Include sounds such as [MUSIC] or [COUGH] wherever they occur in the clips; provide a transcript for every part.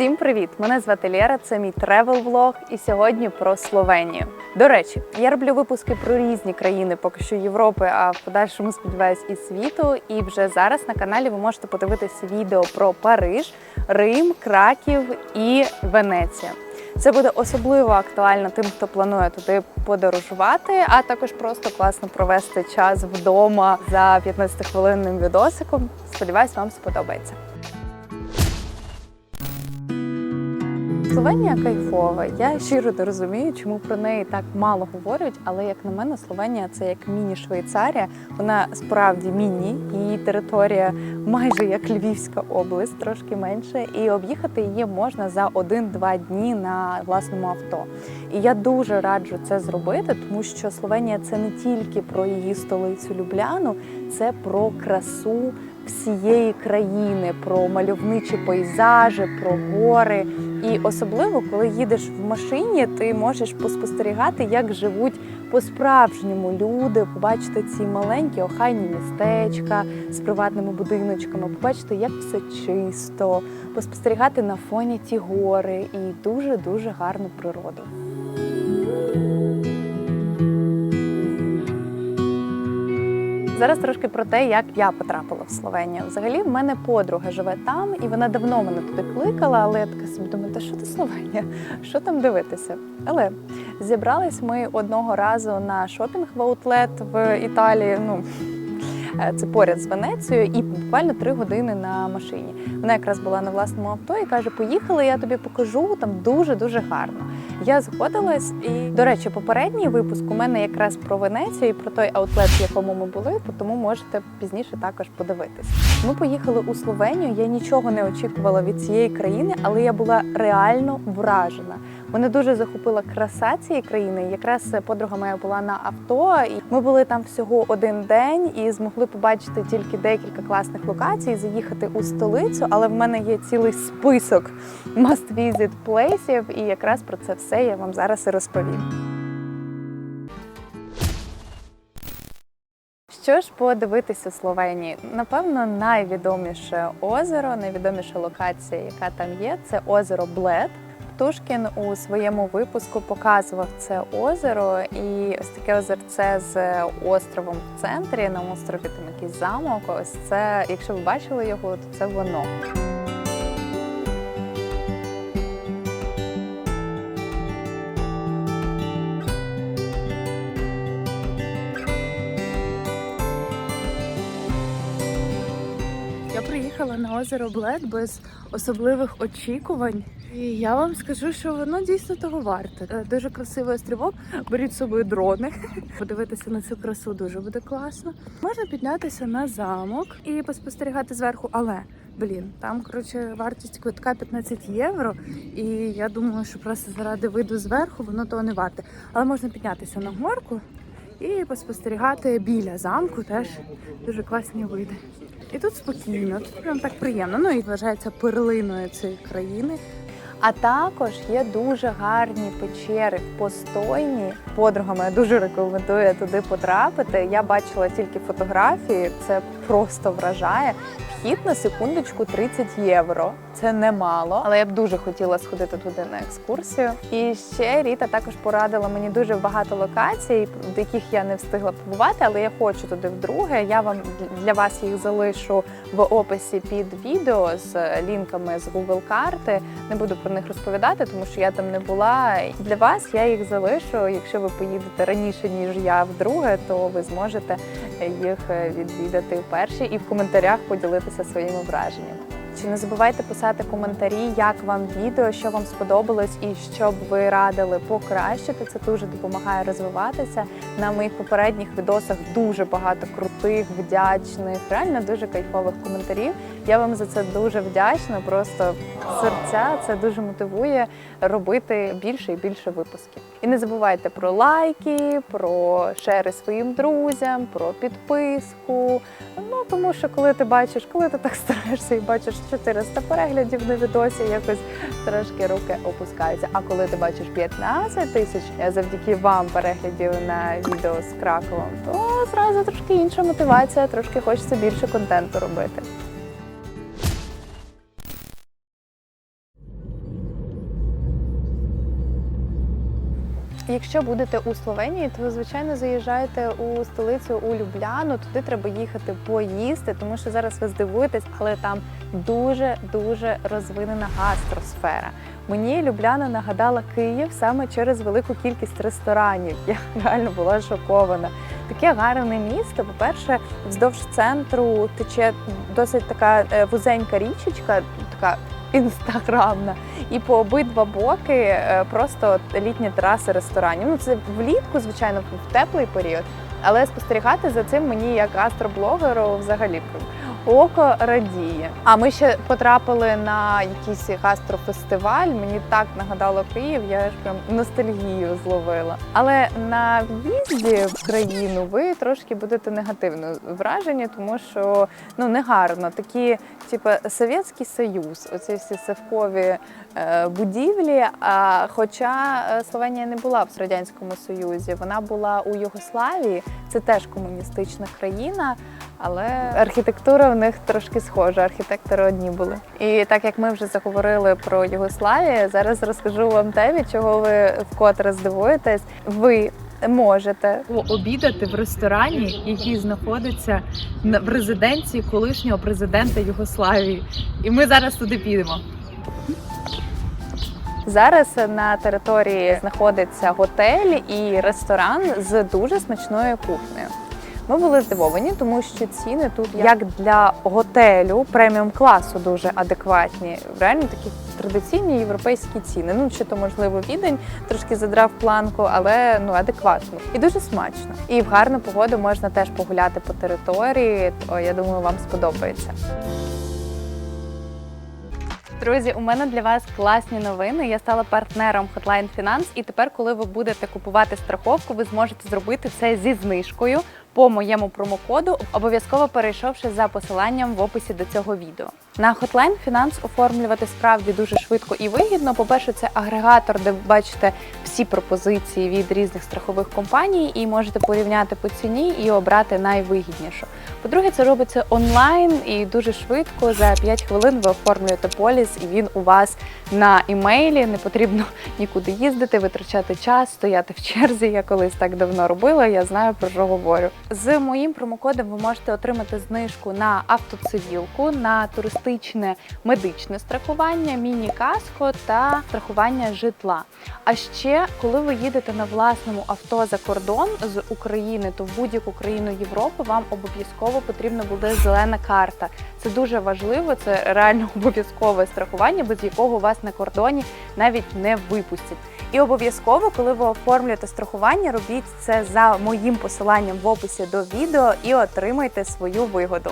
Всім привіт! Мене звати Лєра, це мій тревел влог, і сьогодні про Словенію. До речі, я роблю випуски про різні країни, поки що Європи, а в подальшому сподіваюсь і світу. І вже зараз на каналі ви можете подивитися відео про Париж, Рим, Краків і Венеція. Це буде особливо актуально тим, хто планує туди подорожувати, а також просто класно провести час вдома за 15-хвилинним відосиком. Сподіваюсь, вам сподобається. Словенія кайфова. Я щиро не розумію, чому про неї так мало говорять. Але як на мене, Словенія це як міні-Швейцарія. Вона справді міні, її територія майже як Львівська область, трошки менше. І об'їхати її можна за один-два дні на власному авто. І я дуже раджу це зробити, тому що Словенія це не тільки про її столицю Любляну, це про красу всієї країни, про мальовничі пейзажі, про гори. І особливо, коли їдеш в машині, ти можеш поспостерігати, як живуть по-справжньому люди, побачити ці маленькі охайні містечка з приватними будиночками, побачити, як все чисто, поспостерігати на фоні ті гори і дуже дуже гарну природу. Зараз трошки про те, як я потрапила в Словенію. Взагалі, в мене подруга живе там, і вона давно мене туди кликала, але я така собі думаю, та що ти Словенія? Що там дивитися? Але зібрались ми одного разу на шопінг в аутлет в Італії. Ну це поряд з Венецією, і буквально три години на машині. Вона якраз була на власному авто і каже: Поїхали, я тобі покажу. Там дуже дуже гарно. Я згодилась, і до речі, попередній випуск у мене якраз про Венецію і про той аутлет, в якому ми були, тому можете пізніше також подивитись. Ми поїхали у Словенію. Я нічого не очікувала від цієї країни, але я була реально вражена. Мене дуже захопила краса цієї країни. Якраз подруга моя була на авто, і ми були там всього один день і змогли побачити тільки декілька класних локацій, заїхати у столицю. Але в мене є цілий список must-visit плейсів, і якраз про це все я вам зараз і розповім. Що ж подивитися Словенії? Напевно, найвідоміше озеро, найвідоміша локація, яка там є, це озеро Блед. Птушкін у своєму випуску показував це озеро, і ось таке озерце з островом в центрі. На острові там якийсь замок. Ось це, якщо ви бачили його, то це воно. Я приїхала на озеро Блед без особливих очікувань. І я вам скажу, що воно дійсно того варте. Е, Дуже красивий острівок. Беріть з собою дрони. [LAUGHS] Подивитися на цю красу дуже буде класно. Можна піднятися на замок і поспостерігати зверху, але блін, там коротше вартість квитка 15 євро. І я думаю, що просто заради виду зверху воно того не варте. Але можна піднятися на горку і поспостерігати біля замку. Теж дуже класні види. І тут спокійно, тут прям так приємно. Ну і вважається перлиною цієї країни. А також є дуже гарні печери в постойні. Подруга моя дуже рекомендує туди потрапити. Я бачила тільки фотографії, це просто вражає. Вхід на секундочку 30 євро. Це немало, але я б дуже хотіла сходити туди на екскурсію. І ще Ріта також порадила мені дуже багато локацій, в яких я не встигла побувати, але я хочу туди вдруге. Я вам для вас їх залишу в описі під відео з лінками з Google карти. Не буду про них розповідати, тому що я там не була. Для вас я їх залишу. Якщо ви поїдете раніше ніж я вдруге, то ви зможете їх відвідати вперше і в коментарях поділитися своїми враженнями. Чи не забувайте писати коментарі, як вам відео, що вам сподобалось і що б ви радили покращити. Це дуже допомагає розвиватися. На моїх попередніх відосах дуже багато крутих, вдячних, реально дуже кайфових коментарів. Я вам за це дуже вдячна. Просто серця це дуже мотивує робити більше і більше випусків. І не забувайте про лайки, про шери своїм друзям, про підписку. Ну тому що коли ти бачиш, коли ти так [LAUGHS] стараєшся і бачиш 400 переглядів на відосі, якось трошки руки опускаються. А коли ти бачиш 15 тисяч завдяки вам переглядів на відео з Краковом, то зразу трошки інша мотивація, трошки хочеться більше контенту робити. Якщо будете у Словенії, то ви звичайно заїжджаєте у столицю у Любляну. Туди треба їхати поїсти, тому що зараз ви здивуєтесь, але там дуже дуже розвинена гастросфера. Мені Любляна нагадала Київ саме через велику кількість ресторанів. Я реально була шокована. Таке гарне місто. По-перше, вздовж центру тече досить така е, вузенька річечка, така інстаграмна. І по обидва боки е, просто літні траси ресторанів. Ну це влітку, звичайно, в теплий період. Але спостерігати за цим мені як астроблогеру взагалі око радіє. А ми ще потрапили на якийсь гастрофестиваль. Мені так нагадало Київ, я ж прям ностальгію зловила. Але на в'їзді в країну ви трошки будете негативно вражені, тому що ну негарно такі, типу, Совєтський Союз, оці всі совкові е, будівлі. А хоча е, Словенія не була в радянському союзі, вона була у Югославії. Це теж комуністична країна, але архітектура в них трошки схожа. Архітектори одні були. І так як ми вже заговорили про Югославію, зараз розкажу вам те, від чого ви вкотре здивуєтесь. Ви можете обідати в ресторані, який знаходиться на- в резиденції колишнього президента Югославії. І ми зараз туди підемо. Зараз на території знаходиться готель і ресторан з дуже смачною кухнею. Ми були здивовані, тому що ціни тут як для готелю преміум класу дуже адекватні. Реально такі традиційні європейські ціни. Ну чи то можливо відень трошки задрав планку, але ну адекватно і дуже смачно. І в гарну погоду можна теж погуляти по території. То я думаю, вам сподобається. Друзі, у мене для вас класні новини. Я стала партнером Hotline Finance, і тепер, коли ви будете купувати страховку, ви зможете зробити це зі знижкою по моєму промокоду, обов'язково перейшовши за посиланням в описі до цього відео. На Hotline Finance оформлювати справді дуже швидко і вигідно. По-перше, це агрегатор, де ви бачите всі пропозиції від різних страхових компаній, і можете порівняти по ціні і обрати найвигіднішу. По-друге, це робиться онлайн і дуже швидко. За 5 хвилин ви оформлюєте поліс, і він у вас на імейлі. Не потрібно [LAUGHS] нікуди їздити, витрачати час, стояти в черзі. Я колись так давно робила. Я знаю про що говорю. З моїм промокодом ви можете отримати знижку на автоцивілку, на туристичне медичне страхування, міні-каско та страхування житла. А ще, коли ви їдете на власному авто за кордон з України, то в будь-яку країну Європи вам обов'язково потрібна буде зелена карта. Це дуже важливо, це реально [LAUGHS] обов'язкове страхування, без якого вас на кордоні навіть не випустять. І обов'язково, коли ви оформлюєте страхування, робіть це за моїм посиланням в описі до відео і отримайте свою вигоду.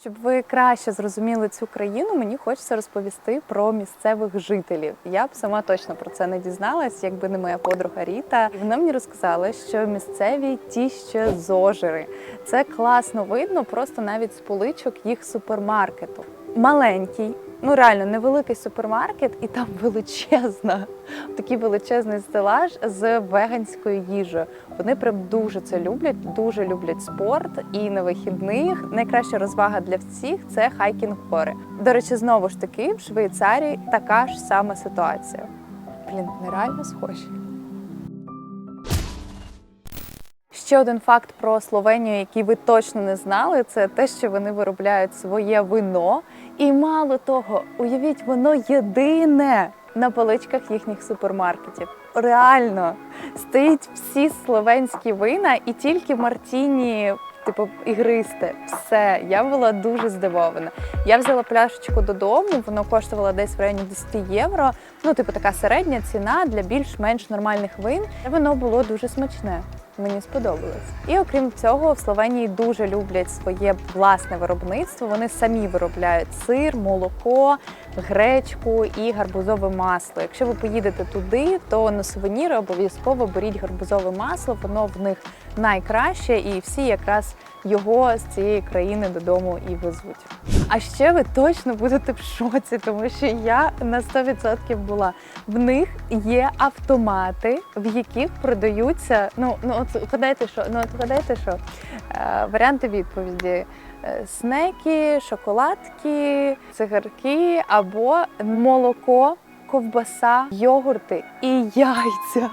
Щоб ви краще зрозуміли цю країну, мені хочеться розповісти про місцевих жителів. Я б сама точно про це не дізналась, якби не моя подруга Ріта. Вона мені розказала, що місцеві ті ще зожери. Це класно видно, просто навіть з поличок їх супермаркету. Маленький, ну реально невеликий супермаркет, і там [LAUGHS] величезна, такий величезний стелаж з веганською їжею. Вони прям дуже це люблять, дуже люблять спорт. І на вихідних найкраща розвага для всіх це хайкінг гори. До речі, знову ж таки, в Швейцарії така ж сама ситуація. Блін, нереально схожі. Ще один факт про Словенію, який ви точно не знали, це те, що вони виробляють своє вино. І мало того, уявіть, воно єдине на поличках їхніх супермаркетів. Реально стоїть всі словенські вина і тільки Мартіні. Типу ігристе, все. Я була дуже здивована. Я взяла пляшечку додому, воно коштувало десь в районі 10 євро. Ну, типу, така середня ціна для більш-менш нормальних вин. І воно було дуже смачне. Мені сподобалось. І окрім цього, в Словенії дуже люблять своє власне виробництво. Вони самі виробляють сир, молоко, гречку і гарбузове масло. Якщо ви поїдете туди, то на сувеніри обов'язково беріть гарбузове масло. Воно в них найкраще, і всі якраз його з цієї країни додому і везуть. А ще ви точно будете в шоці, тому що я на 100% була. В них є автомати, в яких продаються. Ну, ну от гадайте, що ну от гадайте, що е, варіанти відповіді: Е, снеки, шоколадки, цигарки або молоко. Ковбаса, йогурти і яйця.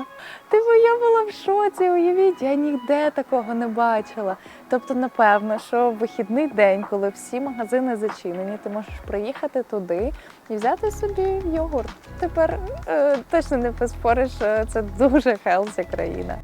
Типу, я була в шоці, уявіть, я ніде такого не бачила. Тобто, напевно, що в вихідний день, коли всі магазини зачинені, ти можеш приїхати туди і взяти собі йогурт. Тепер е, точно не поспориш, це дуже хелсі країна.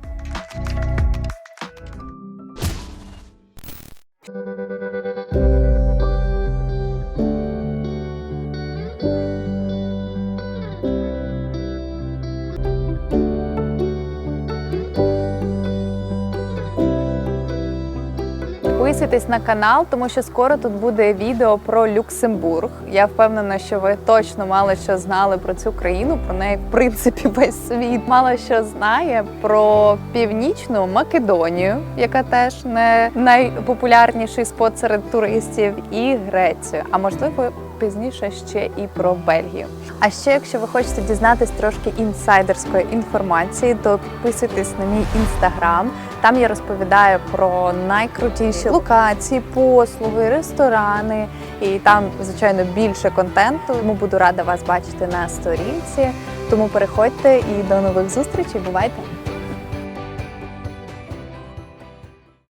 Підписуйтесь на канал, тому що скоро тут буде відео про Люксембург. Я впевнена, що ви точно мало що знали про цю країну. Про неї, в принципі, [LAUGHS] весь світ мало що знає про північну Македонію, яка теж не найпопулярніший спот серед туристів, і Грецію. А можливо, пізніше ще і про Бельгію. А ще, якщо ви хочете дізнатись трошки інсайдерської інформації, то підписуйтесь на мій інстаграм. Там я розповідаю про найкрутіші локації, послуги, ресторани. І там, звичайно, більше контенту. Тому буду рада вас бачити на сторінці. Тому переходьте і до нових зустрічей. Бувайте!